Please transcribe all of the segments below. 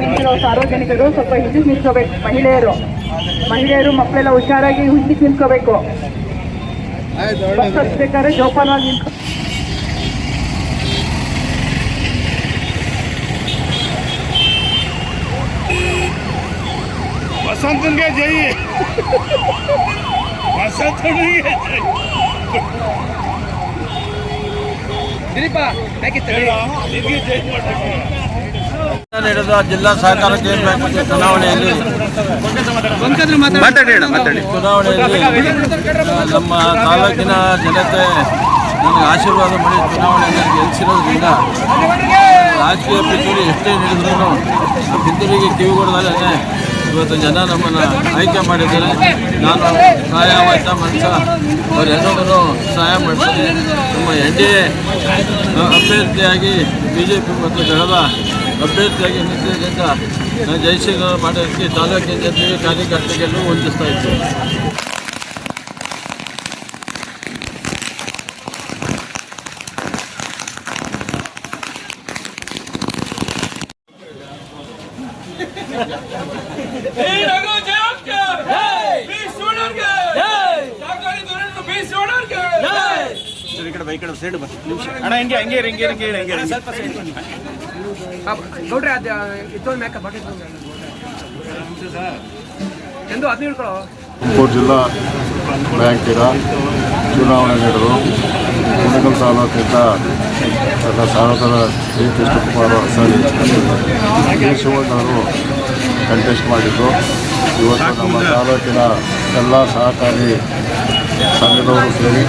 ನಿಂತಿರೋ ಸಾರ್ವಜನಿಕರು ಸ್ವಲ್ಪ ಹಿಂದಕ್ಕೆ ನಿಂತ್ಕೋಬೇಕು ಮಹಿಳೆಯರು ಮಹಿಳೆಯರು ಮಕ್ಕಳೆಲ್ಲ ಹುಷಾರಾಗಿ ಹಿಂದಕ್ಕೆ ನಿಂತ್ಕೋಬೇಕು ಬಸ್ ಹತ್ಬೇಕಾದ್ರೆ ಜೋಪಾನವಾಗಿ ನಿಂತ್ಕೊ ವಸಂತನಿಗೆ ಜೈ ವಸಂತನಿಗೆ ಜೈ ನಿನಗೆ ಜೈ ಮಾಡಬೇಕು ನಡೆದ ಜಿಲ್ಲಾ ಸಹಕಾರ ಕೇಂದ್ರ ಬ್ಯಾಂಕ್ ಚುನಾವಣೆಯಲ್ಲಿ ಚುನಾವಣೆಯಲ್ಲಿ ನಮ್ಮ ತಾಲೂಕಿನ ಜನತೆ ನನಗೆ ಆಶೀರ್ವಾದ ಮಾಡಿ ಚುನಾವಣೆಯಲ್ಲಿ ಗೆಲ್ಲಿಸಿರೋದ್ರಿಂದ ರಾಜಕೀಯ ಪಿತೂರಿ ಎಷ್ಟೇ ನಡೆದ್ರೂ ಪಿತೂರಿಗೆ ಕಿವಿಗೊಡದಲ್ಲೇ ಇವತ್ತು ಜನ ನಮ್ಮನ್ನು ಆಯ್ಕೆ ಮಾಡಿದ್ದಾರೆ. ನಾನು ಸಹಾಯವಾಯ್ತ ಮನುಷ್ಯ ಅವರೆಲ್ಲರೂ ಸಹಾಯ ಮಾಡ್ತೀನಿ. ನಮ್ಮ ಎನ್ ಡಿ ಎ ಅಭ್ಯರ್ಥಿಯಾಗಿ ಬಿ ಜೆ ಪಿ ಮತ್ತು ದಳದ ಅಭ್ಯರ್ಥಿಯಾಗಿ ನಿಂತಿದ್ದರಿಂದ ನಾನು ಜಯಶೀಲ ಮಾಡೋದಕ್ಕೆ ತಾಲೂಕಿನ ಜನತೆಗೆ ಕಾರ್ಯಕರ್ತರಿಗೆಲ್ಲೂ ವಂದಿಸ್ತಾ ಇದ್ದೀನಿ. ಅಣ್ಣ ಹಿಂಗೆ ಹಂಗೆ ಇರಿ, ಹಿಂಗೆ ಇರಿ, ಹಿಂಗೆ ಹಿಂಗೆ ಇರಿ. ಗೌಡ್ರೆ ಅದು ಇತ್ತೊಂದು ಮ್ಯಾಕ ಬಕೆಟ್ ಎಂದು ಅದು ಹಿಡ್ಕೊಳ್ಳೋ ತುಮಕೂರು ಜಿಲ್ಲಾ ಬ್ಯಾಂಕಿನ ಚುನಾವಣೆ ನಡೆದು ಕುಣಗಲ್ ತಾಲೂಕಿಂದ ನನ್ನ ಸಹೋದರ ಶ್ರೀ ಕೃಷ್ಣಕುಮಾರ್ ಸರ್ ಕೆ ಶಿವಣ್ಣವರು ಕಂಟೆಸ್ಟ್ ಮಾಡಿದ್ದು ಇವತ್ತು ನಮ್ಮ ತಾಲೂಕಿನ ಎಲ್ಲ ಸಹಕಾರಿ ಸಂಘದವರು ಸೇರಿ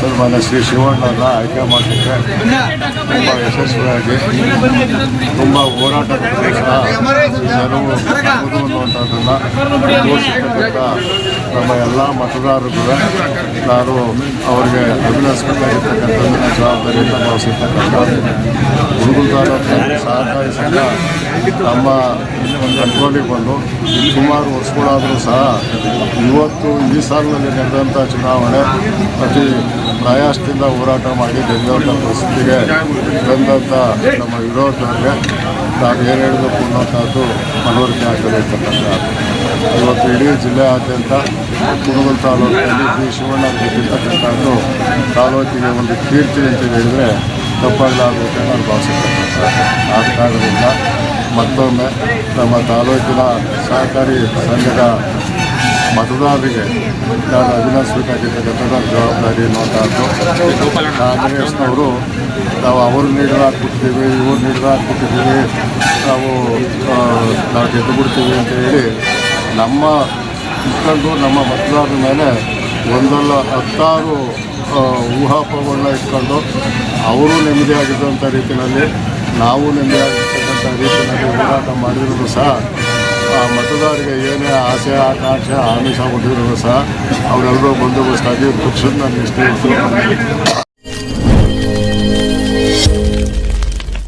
ಸನ್ಮಾನ್ಯ ಶ್ರೀ ಶಿವಣ್ಣನ ಆಯ್ಕೆ ಮಾಡಲಿಕ್ಕೆ ತುಂಬ ಯಶಸ್ವಿಯಾಗಿ ತುಂಬ ಹೋರಾಟ ಅನ್ನುವಂಥದ್ದನ್ನು ನಮ್ಮ ಎಲ್ಲ ಮತದಾರರು ಕೂಡ ನಾನು ಅವರಿಗೆ ಅಭಿನಯಿಸಬೇಕಾಗಿರ್ತಕ್ಕಂಥ ಜವಾಬ್ದಾರಿಯಿಂದ ಭಾವಿಸಿರ್ತಕ್ಕಂಥ ತಾಲೂಕಿನ ಸಹಕಾರಿ ಸಂಘ ನಮ್ಮ ಕಂಟ್ರೋಲಿಗೆ ಬಂದು ಸುಮಾರು ವರ್ಷಗಳಾದರೂ ಸಹ ಇವತ್ತು ಈ ಸಾಲಿನಲ್ಲಿ ನಡೆದಂಥ ಚುನಾವಣೆ ಅತಿ ಪ್ರಯಾಸದಿಂದ ಹೋರಾಟ ಮಾಡಿ ಗೆಲ್ಲುವಂಥ ಪರಿಸ್ಥಿತಿಗೆ ಬಂದಂಥ ನಮ್ಮ ವಿರೋಧಿಗೆ ನಾವು ಏನು ಹೇಳಬೇಕು ಅನ್ನೋಂಥದ್ದು ಮನವರಿಕೆ ಆಗ್ತದೆ ಇವತ್ತು ಇಡೀ ಜಿಲ್ಲೆಯಾದ್ಯಂತ ಕುಡುಗಲ್ ತಾಲೂಕಿನಲ್ಲಿ ಶ್ರೀ ಶಿವಣ್ಣ ಗೆದ್ದಿರ್ತಕ್ಕಂಥದ್ದು ತಾಲೂಕಿಗೆ ಒಂದು ಕೀರ್ತಿ ಅಂತ ಹೇಳಿದರೆ ತಪ್ಪಾಗಲಾಗುತ್ತೆ ನಾನು ಭಾವಿಸ್ತಕ್ಕಂಥ ಆದ ಕಾರಣದಿಂದ ಮತ್ತೊಮ್ಮೆ ನಮ್ಮ ತಾಲೂಕಿನ ಸಹಕಾರಿ ಸಂಘದ ಮತದಾರರಿಗೆ ನಾನು ಅಭಿನಯಿಸಬೇಕಾಗಿರ್ತಕ್ಕಂಥ ಜವಾಬ್ದಾರಿ ಅನ್ನುವಂಥದ್ದು. ಕಾಂಗ್ರೆಸ್ನವರು ನಾವು ಅವರು ನೀಡಿದ ಹಾಕ್ಬಿಡ್ತೀವಿ ಇವ್ರು ನೀಡಿದ ಹಾಕ್ಬಿಟ್ಟಿದ್ದೀವಿ ನಾವು ನಾವು ಗೆದ್ದುಬಿಡ್ತೀವಿ ಅಂತ ಹೇಳಿ ನಮ್ಮ ಇಟ್ಕೊಂಡು ನಮ್ಮ ಮತದಾರರ ಮೇಲೆ ಒಂದಲ್ಲ ಹತ್ತಾರು ಊಹಾಪಗಳನ್ನ ಇಟ್ಕೊಂಡು ಅವರು ನೆಮ್ಮದಿಯಾಗಿದ್ದಂಥ ರೀತಿಯಲ್ಲಿ, ನಾವು ನೆಮ್ಮದಿಯಾಗಿರ್ತಕ್ಕಂಥ ರೀತಿಯಲ್ಲಿ ಹೋರಾಟ ಮಾಡಿದ್ರು ಸಹ, ಆ ಮತದಾರರಿಗೆ ಏನೇ ಆಸೆ, ಆಕಾಂಕ್ಷೆ, ಆಮಿಷ ಕೊಟ್ಟಿದ್ರು ಸಹ, ಅವರೆಲ್ಲರೂ ಬಂದೋಬಸ್ತಾಗಿ ಪಕ್ಷದ ನಿಷ್ಠೆ